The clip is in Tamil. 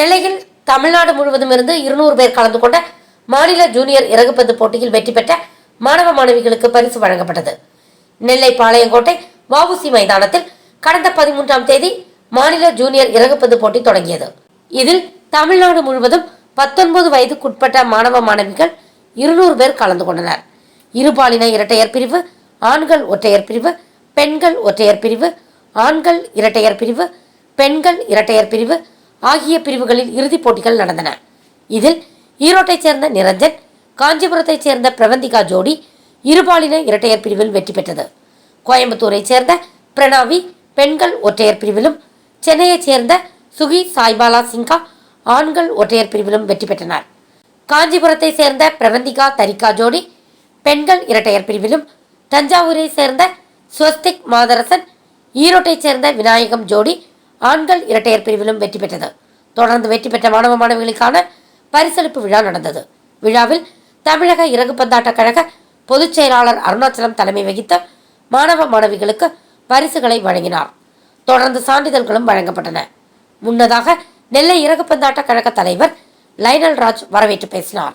இந்நிலையில் தமிழ்நாடு முழுவதும் இருந்து இருநூறு பேர் கலந்து கொண்ட மாநில ஜூனியர் இறகுப்பந்து போட்டியில் வெற்றி பெற்ற மாணவ மாணவிகளுக்கு பரிசு வழங்கப்பட்டது. நெல்லை பாளையங்கோட்டை வவுசி மைதானத்தில் கடந்த பதிமூன்றாம் தேதி மாநில ஜூனியர் இறகுப்பந்து போட்டி தொடங்கியது. இதில் தமிழ்நாடு முழுவதும் பத்தொன்பது வயதுக்குட்பட்ட மாணவ மாணவிகள் இருநூறு பேர் கலந்து கொண்டனர். இருபாலின இரட்டையர் பிரிவு ஆண்கள் ஒற்றையர் பிரிவு பெண்கள் ஒற்றையர் பிரிவு ஆண்கள் இரட்டையர் பிரிவு பெண்கள் இரட்டையர் பிரிவு ஆகிய பிரிவுகளில் இறுதிப் போட்டிகள் நடந்தன. இதில் ஈரோட்டைச் சேர்ந்த நிரஞ்சன் காஞ்சிபுரத்தைச் சேர்ந்த பிரவந்திகா ஜோடி இருபாலின இரட்டையர் பிரிவில் வெற்றி பெற்றது. கோயம்புத்தூரைச் சேர்ந்த பிரணாவி பெண்கள் ஒற்றையர் பிரிவிலும் சென்னையைச் சேர்ந்த சுகி சாய்பாலா சிங்கா ஆண்கள் ஒற்றையர் பிரிவிலும் வெற்றி பெற்றனர். காஞ்சிபுரத்தை சேர்ந்த பிரவந்திகா தரிகா ஜோடி பெண்கள் இரட்டையர் பிரிவிலும் தஞ்சாவூரை சேர்ந்த ஸ்வஸ்திக் மாதரசன் ஈரோட்டைச் சேர்ந்த விநாயகம் ஜோடி ஆண்கள் இரட்டையர் பிரிவிலும் வெற்றி பெற்றது. தொடர்ந்து வெற்றி பெற்ற மாணவ மாணவிகளுக்கான பரிசளிப்பு விழா நடந்தது. விழாவில் தமிழக இறகு பந்தாட்டக் கழக பொதுச் செயலாளர் அருணாச்சலம் தலைமை வகித்த மாணவ மாணவிகளுக்கு பரிசுகளை வழங்கினார். தொடர்ந்து சான்றிதழ்களும் வழங்கப்பட்டன. முன்னதாக நெல்லை இறகு பந்தாட்டக் கழக தலைவர் லைனல் ராஜ் வரவேற்று பேசினார்.